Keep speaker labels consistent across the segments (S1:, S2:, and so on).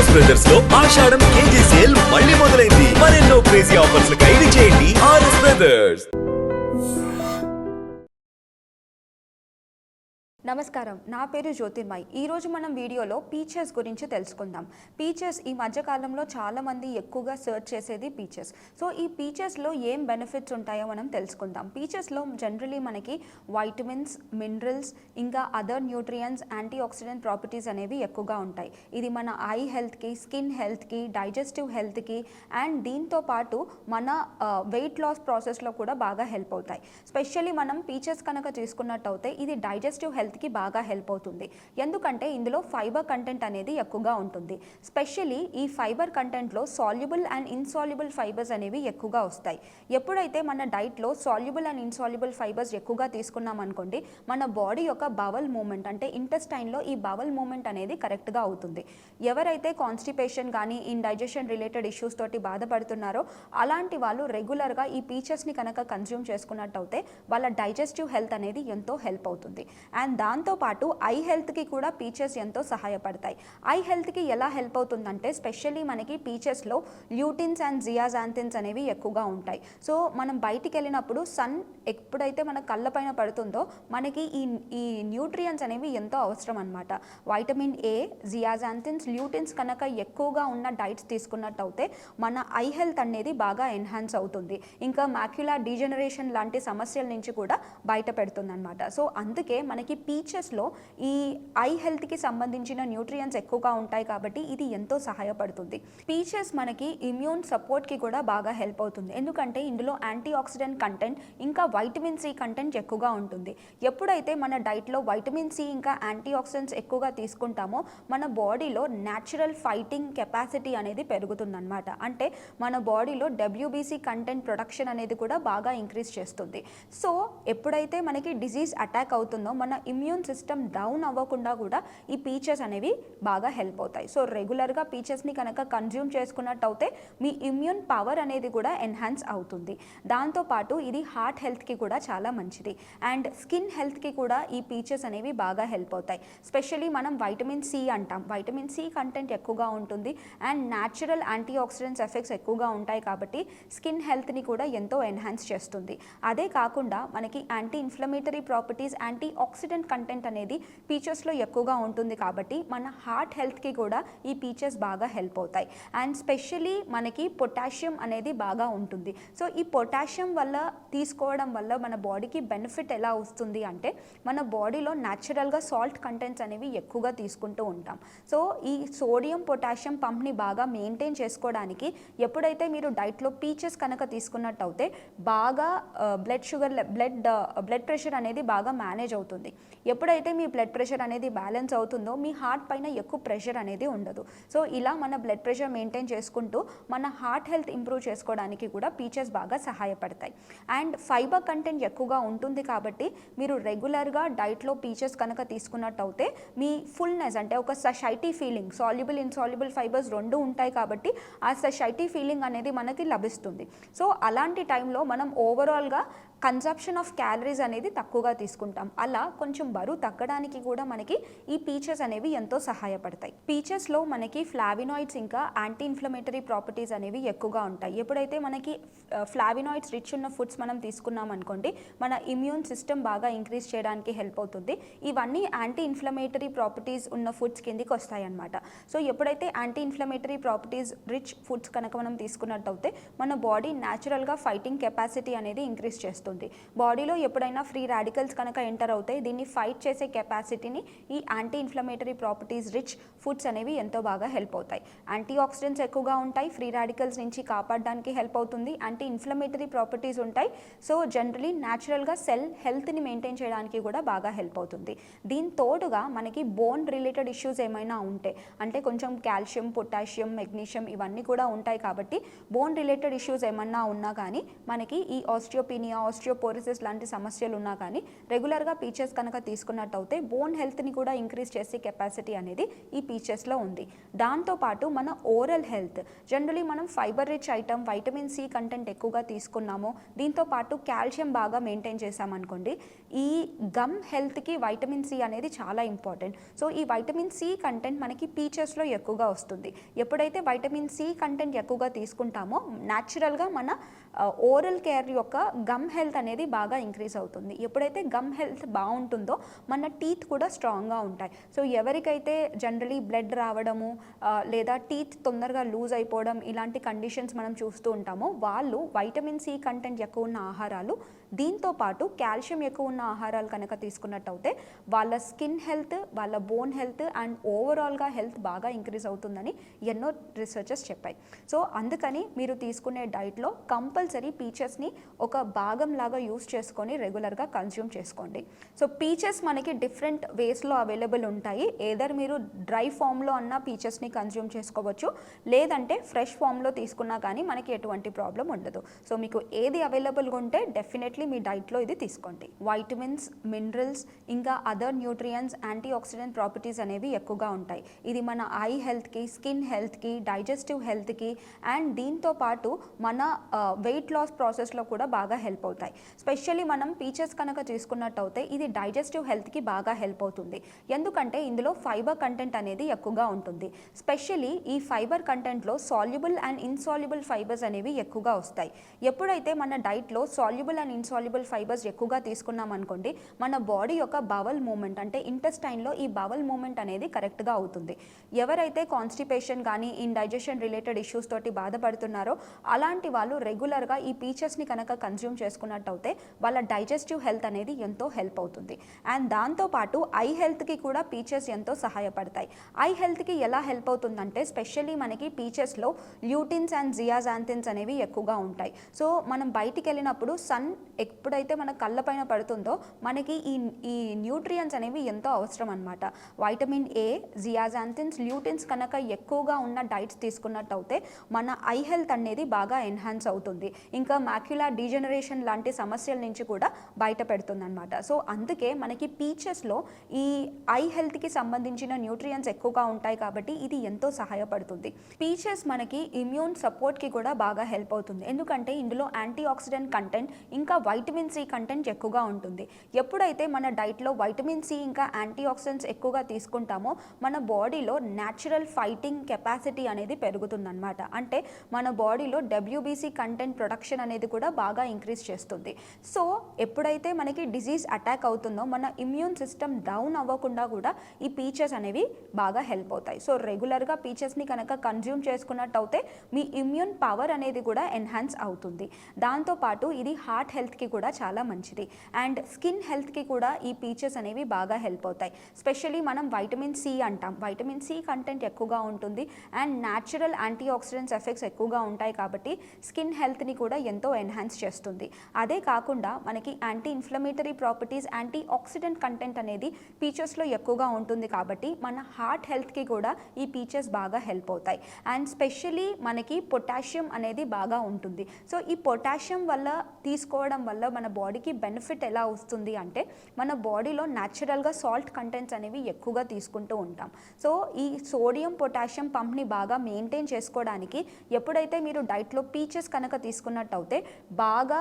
S1: RS బ్రదర్స్లో ఆషాఢం KG sale మళ్ళీ మొదలైంది. మరెన్నో క్రేజీ ఆఫర్స్ ఖైదీ చేయండి. ఆర్ఎస్ బ్రదర్స్
S2: నమస్కారం. నా పేరు జ్యోతిర్మయ్. ఈరోజు మనం వీడియోలో పీచెస్ గురించి తెలుసుకుందాం. పీచెస్ ఈ మధ్యకాలంలో చాలామంది ఎక్కువగా సర్చ్ చేసేది పీచెస్. సో ఈ పీచెస్లో ఏం బెనిఫిట్స్ ఉంటాయో మనం తెలుసుకుందాం. పీచెస్లో జనరలీ మనకి వైటమిన్స్ మినరల్స్ ఇంకా other nutrients antioxidant properties అనేవి ఎక్కువగా ఉంటాయి. ఇది మన ఐ హెల్త్కి స్కిన్ హెల్త్కి డైజెస్టివ్ హెల్త్కి అండ్ దీంతో పాటు మన వెయిట్ లాస్ ప్రాసెస్లో కూడా బాగా హెల్ప్ అవుతాయి. స్పెషల్లీ మనం పీచెస్ కనుక తీసుకున్నట్టయితే ఇది డైజెస్టివ్ హెల్త్ హెల్త్కి బాగా హెల్ప్ అవుతుంది. ఎందుకంటే ఇందులో ఫైబర్ కంటెంట్ అనేది ఎక్కువగా ఉంటుంది. స్పెషల్లీ ఈ ఫైబర్ కంటెంట్లో సాల్యుబుల్ అండ్ ఇన్సాల్యుబుల్ ఫైబర్స్ అనేవి ఎక్కువగా వస్తాయి. ఎప్పుడైతే మన డైట్లో సాల్యుబుల్ అండ్ ఇన్సాల్యుబుల్ ఫైబర్స్ ఎక్కువగా తీసుకున్నాం అనుకోండి మన బాడీ యొక్క బవల్ మూమెంట్ అంటే ఇంటెస్టైన్లో ఈ బవల్ మూమెంట్ అనేది కరెక్ట్గా అవుతుంది. ఎవరైతే కాన్స్టిపేషన్ కానీ ఇండైజెషన్ రిలేటెడ్ ఇష్యూస్ తోటి బాధపడుతున్నారో అలాంటి వాళ్ళు రెగ్యులర్గా ఈ పీచెస్ని కనుక కన్జ్యూమ్ చేసుకున్నట్టయితే వాళ్ళ డైజెస్టివ్ హెల్త్ అనేది ఎంతో హెల్ప్ అవుతుంది. అండ్ దాంతోపాటు ఐ హెల్త్కి కూడా పీచెస్ ఎంతో సహాయపడతాయి. ఐ హెల్త్కి ఎలా హెల్ప్ అవుతుందంటే స్పెషల్లీ మనకి పీచెస్లో ల్యూటిన్స్ అండ్ జియాజాంతిన్స్ అనేవి ఎక్కువగా ఉంటాయి. సో మనం బయటికి వెళ్ళినప్పుడు సన్ ఎప్పుడైతే మన కళ్ళపైన పడుతుందో మనకి ఈ ఈ న్యూట్రియన్స్ అనేవి ఎంతో అవసరం అనమాట వైటమిన్ ఏ జియాజాంతిన్స్ ల్యూటిన్స్ కనుక ఎక్కువగా ఉన్న డైట్స్ తీసుకున్నట్టు అయితే మన ఐ హెల్త్ అనేది బాగా ఎన్హాన్స్ అవుతుంది. ఇంకా మాక్యులర్ డీజనరేషన్ లాంటి సమస్యల నుంచి కూడా బయట పెడుతుంది అనమాట సో అందుకే మనకి పీచెస్లో ఈ ఐ హెల్త్కి సంబంధించిన న్యూట్రియన్స్ ఎక్కువగా ఉంటాయి కాబట్టి ఇది ఎంతో సహాయపడుతుంది. పీచెస్ మనకి ఇమ్యూన్ సపోర్ట్కి కూడా బాగా హెల్ప్ అవుతుంది. ఎందుకంటే ఇందులో యాంటీ ఆక్సిడెంట్ కంటెంట్ ఇంకా వైటమిన్ సి కంటెంట్ ఎక్కువగా ఉంటుంది. ఎప్పుడైతే మన డైట్లో వైటమిన్ సి ఇంకా యాంటీ ఆక్సిడెంట్స్ ఎక్కువగా తీసుకుంటామో మన బాడీలో న్యాచురల్ ఫైటింగ్ కెపాసిటీ అనేది పెరుగుతుందన్నమాట. అంటే మన బాడీలో డబ్ల్యూబీసీ కంటెంట్ ప్రొడక్షన్ అనేది కూడా బాగా ఇంక్రీజ్ చేస్తుంది. సో ఎప్పుడైతే మనకి డిజీజ్ అటాక్ అవుతుందో మన ఇమ్యూన్ ఇమ్యూన్ సిస్టమ్ డౌన్ అవ్వకుండా కూడా ఈ పీచెస్ అనేవి బాగా హెల్ప్ అవుతాయి. సో రెగ్యులర్గా పీచెస్ని కనుక కన్జ్యూమ్ చేసుకున్నట్టయితే మీ ఇమ్యూన్ పవర్ అనేది కూడా ఎన్హాన్స్ అవుతుంది. దాంతోపాటు ఇది హార్ట్ హెల్త్కి కూడా చాలా మంచిది. అండ్ స్కిన్ హెల్త్కి కూడా ఈ పీచెస్ అనేవి బాగా హెల్ప్ అవుతాయి. స్పెషల్లీ మనం వైటమిన్ సి అంటాం. వైటమిన్ సి కంటెంట్ ఎక్కువగా ఉంటుంది. And natural antioxidants effects ఎక్కువగా ఉంటాయి కాబట్టి స్కిన్ హెల్త్ని కూడా ఎంతో ఎన్హాన్స్ చేస్తుంది. అదే కాకుండా మనకి anti inflammatory properties antioxidant content అనేది పీచెస్లో ఎక్కువగా ఉంటుంది కాబట్టి మన హార్ట్ హెల్త్కి కూడా ఈ పీచెస్ బాగా హెల్ప్ అవుతాయి. అండ్ స్పెషల్లీ మనకి పొటాషియం అనేది బాగా ఉంటుంది. సో ఈ పొటాషియం వల్ల తీసుకోవడం వల్ల మన బాడీకి బెనిఫిట్ ఎలా వస్తుంది అంటే మన బాడీలో న్యాచురల్గా సాల్ట్ కంటెంట్స్ అనేవి ఎక్కువగా తీసుకుంటూ ఉంటాం. సో ఈ సోడియం పొటాషియం పంప్ని బాగా మెయింటైన్ చేసుకోవడానికి ఎప్పుడైతే మీరు డైట్లో పీచెస్ కనుక తీసుకున్నట్టు అయితే బాగా blood sugar blood blood pressure అనేది బాగా మేనేజ్ అవుతుంది. ఎప్పుడైతే మీ బ్లడ్ ప్రెషర్ అనేది బ్యాలెన్స్ అవుతుందో మీ హార్ట్ పైన ఎక్కువ ప్రెషర్ అనేది ఉండదు. సో ఇలా మన బ్లడ్ ప్రెషర్ మెయింటైన్ చేసుకుంటూ మన హార్ట్ హెల్త్ ఇంప్రూవ్ చేసుకోవడానికి కూడా పీచెస్ బాగా సహాయపడతాయి. అండ్ ఫైబర్ కంటెంట్ ఎక్కువగా ఉంటుంది కాబట్టి మీరు రెగ్యులర్గా డైట్లో పీచెస్ కనుక తీసుకున్నట్టు అయితే మీ ఫుల్నెస్ అంటే ఒక satiety feeling soluble insoluble fibres రెండు ఉంటాయి కాబట్టి ఆ సషైటీ ఫీలింగ్ అనేది మనకి లభిస్తుంది. సో అలాంటి టైంలో మనం ఓవరాల్గా కన్సప్షన్ ఆఫ్ క్యాలరీస్ అనేది తక్కువగా తీసుకుంటాం. అలా కొంచెం బరువు తగ్గడానికి కూడా మనకి ఈ పీచెస్ అనేవి ఎంతో సహాయపడతాయి. పీచెస్లో మనకి ఫ్లావినాయిడ్స్ ఇంకా యాంటీ ఇన్ఫ్లమేటరీ ప్రాపర్టీస్ అనేవి ఎక్కువగా ఉంటాయి. ఎప్పుడైతే మనకి ఫ్లావినాయిడ్స్ రిచ్ ఉన్న ఫుడ్స్ మనం తీసుకున్నాం అనుకోండి మన ఇమ్యూన్ సిస్టమ్ బాగా ఇంక్రీజ్ చేయడానికి హెల్ప్ అవుతుంది. ఇవన్నీ యాంటీ ఇన్ఫ్లమేటరీ ప్రాపర్టీస్ ఉన్న ఫుడ్స్ కిందికి వస్తాయి అన్నమాట సో ఎప్పుడైతే anti inflammatory properties rich foods కనుక మనం తీసుకున్నట్టయితే మన బాడీ న్యాచురల్గా ఫైటింగ్ కెపాసిటీ అనేది ఇంక్రీజ్ చేస్తుంది బాడీలో ఎప్పుడైనా ఫ్రీ రాడికల్స్ కనుక ఎంటర్ అవుతాయి దీన్ని ఫైట్ చేసే కెపాసిటీని ఈ anti inflammatory properties rich foods అనేవి ఎంతో బాగా హెల్ప్ అవుతాయి. యాంటీ ఆక్సిడెంట్స్ ఎక్కువగా ఉంటాయి ఫ్రీ రాడికల్స్ నుంచి కాపాడడానికి హెల్ప్ అవుతుంది యాంటీ ఇన్ఫ్లమేటరీ ప్రాపర్టీస్ ఉంటాయి. సో జనరలీ న్యాచురల్గా సెల్ హెల్త్ని మెయింటైన్ చేయడానికి కూడా బాగా హెల్ప్ అవుతుంది. దీని తోడుగా మనకి బోన్ రిలేటెడ్ ఇష్యూస్ ఏమైనా ఉంటే అంటే కొంచెం కాల్షియం పొటాషియం మెగ్నీషియం ఇవన్నీ కూడా ఉంటాయి కాబట్టి బోన్ రిలేటెడ్ ఇష్యూస్ ఏమన్నా ఉన్నా కానీ మనకి ఈ ఆస్టియోపీనియా ఆస్ట్రియోపోరిసిస్ లాంటి సమస్యలు ఉన్నా కానీ రెగ్యులర్గా పీచెస్ కనుక తీసుకున్నట్టయితే బోన్ హెల్త్ని కూడా ఇంక్రీజ్ చేసే కెపాసిటీ అనేది ఈ పీచెస్లో ఉంది. దాంతోపాటు మన ఓరల్ హెల్త్ జనరలీ మనం fibre rich item vitamin C content ఎక్కువగా తీసుకున్నాము. దీంతో పాటు కాల్షియం బాగా మెయింటైన్ చేసామనుకోండి ఈ గమ్ హెల్త్కి వైటమిన్ సి అనేది చాలా ఇంపార్టెంట్ సో ఈ వైటమిన్ సి కంటెంట్ మనకి పీచెస్లో ఎక్కువగా వస్తుంది. ఎప్పుడైతే వైటమిన్ సి కంటెంట్ ఎక్కువగా తీసుకుంటామో న్యాచురల్గా మన ఓరల్ కేర్ యొక్క గమ్ హెల్త్ అనేది బాగా ఇంక్రీజ్ అవుతుంది. ఎప్పుడైతే గమ్ హెల్త్ బాగుంటుందో మన టీత్ కూడా స్ట్రాంగ్గా ఉంటాయి. సో ఎవరికైతే జనరలీ బ్లడ్ రావడము లేదా టీత్ తొందరగా లూజ్ అయిపోవడం ఇలాంటి కండిషన్స్ మనం చూస్తూ ఉంటామో వాళ్ళు వైటమిన్ సి కంటెంట్ ఎక్కువ ఉన్న ఆహారాలు దీంతో పాటు కాల్షియం ఎక్కువ ఉన్న ఆహారాలు కనుక తీసుకున్నట్టయితే వాళ్ళ స్కిన్ హెల్త్ వాళ్ళ బోన్ హెల్త్ అండ్ ఓవరాల్గా హెల్త్ బాగా ఇంక్రీజ్ అవుతుందని ఎన్నో రీసెర్చెస్ చెప్పాయి. సో అందుకని మీరు తీసుకునే డైట్లో కంపల్సరీ పీచెస్ని ఒక భాగం లాగా యూస్ చేసుకొని రెగ్యులర్గా కన్జ్యూమ్ చేసుకోండి. సో పీచెస్ మనకి డిఫరెంట్ వేస్లో అవైలబుల్ ఉంటాయి. ఏదర్ మీరు డ్రై ఫామ్లో అన్న పీచెస్ని కన్జ్యూమ్ చేసుకోవచ్చు. లేదంటే ఫ్రెష్ ఫామ్లో తీసుకున్నా కానీ మనకి ఎటువంటి ప్రాబ్లం ఉండదు. సో మీకు ఏది అవైలబుల్గా ఉంటే డెఫినెట్లీ మీ డైట్లో ఇది తీసుకోండి. వైటమిన్స్ మినరల్స్ ఇంకా other nutrients antioxidant properties అనేవి ఎక్కువగా ఉంటాయి. ఇది మన ఐ హెల్త్కి స్కిన్ హెల్త్కి డైజెస్టివ్ హెల్త్కి అండ్ దీంతో పాటు మన వెయిట్ లాస్ ప్రాసెస్లో కూడా బాగా హెల్ప్ అవుతాయి. స్పెషల్లీ మనం పీచెస్ కనుక తీసుకున్నట్టయితే ఇది డైజెస్టివ్ హెల్త్కి బాగా హెల్ప్ అవుతుంది. ఎందుకంటే ఇందులో ఫైబర్ కంటెంట్ అనేది ఎక్కువగా ఉంటుంది. స్పెషల్లీ ఈ ఫైబర్ కంటెంట్లో సాల్యుబుల్ అండ్ ఇన్సాల్యుబుల్ ఫైబర్స్ అనేవి ఎక్కువగా వస్తాయి. ఎప్పుడైతే మన డైట్లో సాల్యుబుల్ అండ్ ఇన్సాల్యుబుల్ ఫైబర్స్ ఎక్కువగా తీసుకున్నాం అనుకోండి మన బాడీ యొక్క బవల్ మూమెంట్ అంటే ఇంటెస్టైన్లో ఈ బవల్ మూమెంట్ అనేది కరెక్ట్గా అవుతుంది. ఎవరైతే కాన్స్టిపేషన్ కానీ ఇండైజెషన్ రిలేటెడ్ ఇష్యూస్ తోటి బాధపడుతున్నారో అలాంటి వాళ్ళు రెగ్యులర్గా ఈ పీచెస్ని కనుక కన్జ్యూమ్ చేసుకున్నట్టయితే వాళ్ళ డైజెస్టివ్ హెల్త్ అనేది ఎంతో హెల్ప్ అవుతుంది. అండ్ దాంతోపాటు ఐ హెల్త్కి కూడా పీచెస్ ఎంతో సహాయపడతాయి. ఐ హెల్త్కి ఎలా హెల్ప్ అవుతుందంటే స్పెషల్లీ మనకి పీచెస్లో ల్యూటిన్స్ అండ్ జియాజాంతిన్స్ అనేవి ఎక్కువగా ఉంటాయి. సో మనం బయటికి వెళ్ళినప్పుడు సన్ ఎప్పుడైతే మన కళ్ళపైన పడుతుందో మనకి ఈ ఈ న్యూట్రియన్స్ అనేవి ఎంతో అవసరం అనమాట వైటమిన్ ఏ జియాజాంతిన్స్ ల్యూటిన్స్ కనుక ఎక్కువగా ఉన్న డైట్స్ తీసుకున్నట్టయితే మన ఐ హెల్త్ అనేది బాగా ఎన్హాన్స్ అవుతుంది. ఇంకా మాక్యులా డీజనరేషన్ లాంటి సమస్యల నుంచి కూడా బయట పెడుతుంది అనమాట సో అందుకే మనకి పీచెస్లో ఈ ఐ హెల్త్కి సంబంధించిన న్యూట్రియన్స్ ఎక్కువగా ఉంటాయి కాబట్టి ఇది ఎంతో సహాయపడుతుంది. పీచెస్ మనకి ఇమ్యూన్ సపోర్ట్కి కూడా బాగా హెల్ప్ అవుతుంది. ఎందుకంటే ఇందులో యాంటీ ఆక్సిడెంట్ కంటెంట్ ఇంకా వైటమిన్ సి కంటెంట్ ఎక్కువగా ఉంటుంది. ఎప్పుడైతే మన డైట్లో వైటమిన్ సి ఇంకా యాంటీ ఆక్సిడెంట్స్ ఎక్కువగా తీసుకుంటామో మన బాడీలో న్యాచురల్ ఫైటింగ్ కెపాసిటీ అనేది పెరుగుతుందన్నమాట. అంటే మన బాడీలో డబ్ల్యూబీసీ కంటెంట్ ప్రొడక్షన్ అనేది కూడా బాగా ఇంక్రీజ్ చేస్తుంది. సో ఎప్పుడైతే మనకి డిజీజ్ అటాక్ అవుతుందో మన ఇమ్యూన్ సిస్టమ్ డౌన్ అవ్వకుండా కూడా ఈ పీచెస్ అనేవి బాగా హెల్ప్ అవుతాయి. సో రెగ్యులర్గా పీచెస్ని కనుక కన్జ్యూమ్ చేసుకున్నట్టయితే మీ ఇమ్యూన్ పవర్ అనేది కూడా ఎన్హాన్స్ అవుతుంది. దాంతోపాటు ఇది హార్ట్ హెల్త్ హెల్త్కి కూడా చాలా మంచిది. అండ్ స్కిన్ హెల్త్కి కూడా ఈ పీచెస్ అనేవి బాగా హెల్ప్ అవుతాయి. స్పెషల్లీ మనం వైటమిన్ సి అంటాం. వైటమిన్ సి కంటెంట్ ఎక్కువగా ఉంటుంది. And natural antioxidants effects ఎక్కువగా ఉంటాయి కాబట్టి స్కిన్ హెల్త్ని కూడా ఎంతో ఎన్హాన్స్ చేస్తుంది. అదే కాకుండా మనకి anti inflammatory properties antioxidant content అనేది పీచెస్లో ఎక్కువగా ఉంటుంది కాబట్టి మన హార్ట్ హెల్త్కి కూడా ఈ పీచెస్ బాగా హెల్ప్ అవుతాయి. అండ్ స్పెషల్లీ మనకి పొటాషియం అనేది బాగా ఉంటుంది. సో ఈ పొటాషియం వల్ల తీసుకోవడం వల్ల మన బాడీకి బెనిఫిట్ ఎలా వస్తుంది అంటే మన బాడీలో న్యాచురల్గా సాల్ట్ కంటెంట్స్ అనేవి ఎక్కువగా తీసుకుంటూ ఉంటాం. సో ఈ సోడియం పొటాషియం పంప్ని బాగా మెయింటైన్ చేసుకోవడానికి ఎప్పుడైతే మీరు డైట్లో పీచెస్ కనుక తీసుకున్నట్టయితే బాగా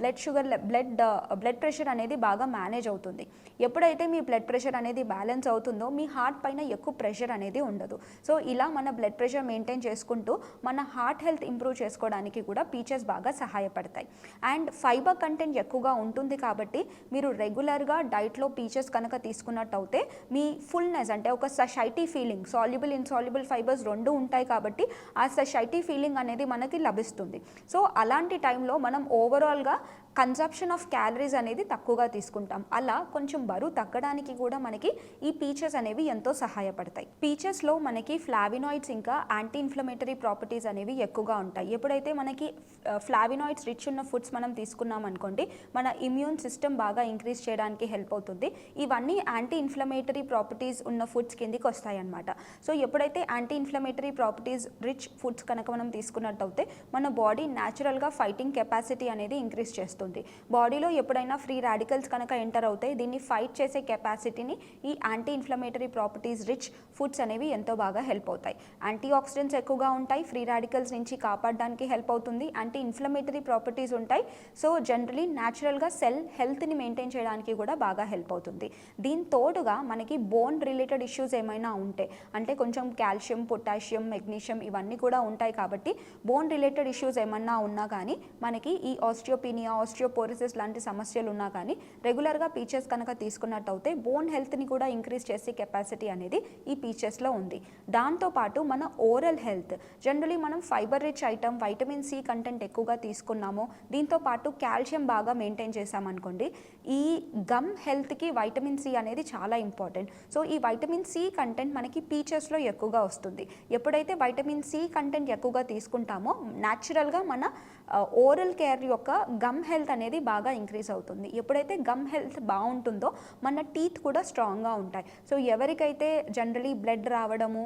S2: blood sugar blood blood pressure అనేది బాగా మేనేజ్ అవుతుంది. ఎప్పుడైతే మీ బ్లడ్ ప్రెషర్ అనేది బ్యాలెన్స్ అవుతుందో మీ హార్ట్ పైన ఎక్కువ ప్రెషర్ అనేది ఉండదు. సో ఇలా మన బ్లడ్ ప్రెషర్ మెయింటైన్ చేసుకుంటూ మన హార్ట్ హెల్త్ ఇంప్రూవ్ చేసుకోవడానికి కూడా పీచెస్ బాగా సహాయపడతాయి. అండ్ ఫైబర్ కంటెంట్ ఎక్కువగా ఉంటుంది కాబట్టి మీరు రెగ్యులర్గా డైట్లో పీచెస్ కనుక తీసుకున్నట్టయితే మీ ఫుల్నెస్ అంటే ఒక satiety feeling soluble insoluble fibres రెండు ఉంటాయి కాబట్టి ఆ సషైటీ ఫీలింగ్ అనేది మనకి లభిస్తుంది. సో అలాంటి టైంలో మనం ఓవరాల్గా కన్సప్షన్ ఆఫ్ క్యాలరీస్ అనేది తక్కువగా తీసుకుంటాం. అలా కొంచెం బరువు తగ్గడానికి కూడా మనకి ఈ పీచెస్ అనేవి ఎంతో సహాయపడతాయి. పీచెస్లో మనకి ఫ్లావినాయిడ్స్ ఇంకా యాంటీ ఇన్ఫ్లమేటరీ ప్రాపర్టీస్ అనేవి ఎక్కువగా ఉంటాయి. ఎప్పుడైతే మనకి ఫ్లావినాయిడ్స్ రిచ్ ఉన్న ఫుడ్స్ మనం తీసుకున్నాం అనుకోండి మన ఇమ్యూన్ సిస్టమ్ బాగా ఇంక్రీజ్ చేయడానికి హెల్ప్ అవుతుంది. ఇవన్నీ యాంటీ ఇన్ఫ్లమేటరీ ప్రాపర్టీస్ ఉన్న ఫుడ్స్ కిందికి వస్తాయి అన్నమాట సో ఎప్పుడైతే anti inflammatory properties rich foods కనుక మనం తీసుకున్నట్టయితే మన బాడీ న్యాచురల్గా ఫైటింగ్ కెపాసిటీ అనేది ఇంక్రీజ్ చేస్తుంది. అవుతుంది బాడీలో ఎప్పుడైనా ఫ్రీ రాడికల్స్ కనుక ఎంటర్ అవుతాయి దీన్ని ఫైట్ చేసే కెపాసిటీని ఈ anti inflammatory properties rich foods అనేవి ఎంతో బాగా హెల్ప్ అవుతాయి. యాంటీ ఆక్సిడెంట్స్ ఎక్కువగా ఉంటాయి. ఫ్రీ రాడికల్స్ నుంచి కాపాడడానికి హెల్ప్ అవుతుంది. యాంటీ ఇన్ఫ్లమేటరీ ప్రాపర్టీస్ ఉంటాయి సో జనరలీ న్యాచురల్గా సెల్ హెల్త్ని మెయింటైన్ చేయడానికి కూడా బాగా హెల్ప్ అవుతుంది. దీని తోడుగా మనకి బోన్ రిలేటెడ్ ఇష్యూస్ ఏమైనా ఉంటే అంటే కొంచెం కాల్షియం పొటాషియం మెగ్నీషియం ఇవన్నీ కూడా ఉంటాయి కాబట్టి బోన్ రిలేటెడ్ ఇష్యూస్ ఏమన్నా ఉన్నా కానీ మనకి ఈ ఆస్ట్రియోపీనియా ఆస్ట్రియోపోరిసిస్ లాంటి సమస్యలు ఉన్నా కానీ రెగ్యులర్గా పీచెస్ కనుక తీసుకున్నట్టయితే బోన్ హెల్త్ని కూడా ఇంక్రీజ్ చేసే కెపాసిటీ అనేది ఈ పీచెస్లో ఉంది. దాంతోపాటు మన ఓరల్ హెల్త్ జనరలీ మనం fibre rich item vitamin C content ఎక్కువగా తీసుకున్నామో. దీంతో పాటు కాల్షియం బాగా మెయింటైన్ చేసామనుకోండి ఈ గమ్ హెల్త్కి వైటమిన్ సి అనేది చాలా ఇంపార్టెంట్ సో ఈ వైటమిన్ సి కంటెంట్ మనకి పీచెస్లో ఎక్కువగా వస్తుంది. ఎప్పుడైతే వైటమిన్ సి కంటెంట్ ఎక్కువగా తీసుకుంటామో న్యాచురల్గా మన ఓరల్ కేర్ యొక్క గమ్ హెల్త్ అనేది బాగా ఇంక్రీజ్ అవుతుంది. ఎప్పుడైతే గమ్ హెల్త్ బాగుంటుందో మన టీత్ కూడా స్ట్రాంగ్గా ఉంటాయి. సో ఎవరికైతే జనరలీ బ్లడ్ రావడము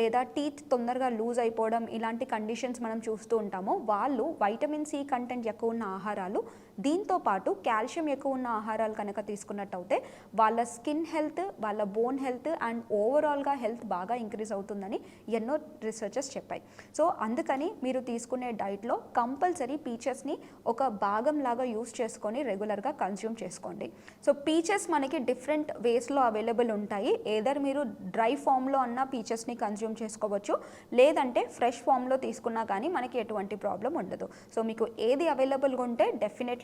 S2: లేదా టీత్ తొందరగా లూజ్ అయిపోవడం ఇలాంటి కండిషన్స్ మనం చూస్తూ ఉంటామో వాళ్ళు వైటమిన్ సి కంటెంట్ ఎక్కువ ఉన్న ఆహారాలు దీంతో పాటు కాల్షియం ఎక్కువ ఉన్న ఆహారాలు కనుక తీసుకున్నట్టయితే వాళ్ళ స్కిన్ హెల్త్ వాళ్ళ బోన్ హెల్త్ అండ్ ఓవరాల్గా హెల్త్ బాగా ఇంక్రీజ్ అవుతుందని ఎన్నో రీసెర్చెస్ చెప్పాయి. సో అందుకని మీరు తీసుకునే డైట్లో కంపల్సరీ పీచెస్ని ఒక భాగం లాగా యూస్ చేసుకొని రెగ్యులర్గా కన్జ్యూమ్ చేసుకోండి. సో పీచెస్ మనకి డిఫరెంట్ వేస్లో అవైలబుల్ ఉంటాయి. ఏదర్ మీరు డ్రై ఫామ్లో అన్న పీచెస్ని కన్జ్యూమ్ చేసుకోవచ్చు. లేదంటే ఫ్రెష్ ఫామ్లో తీసుకున్నా కానీ మనకి ఎటువంటి ప్రాబ్లం ఉండదు. సో మీకు ఏది అవైలబుల్గా ఉంటే డెఫినెట్లీ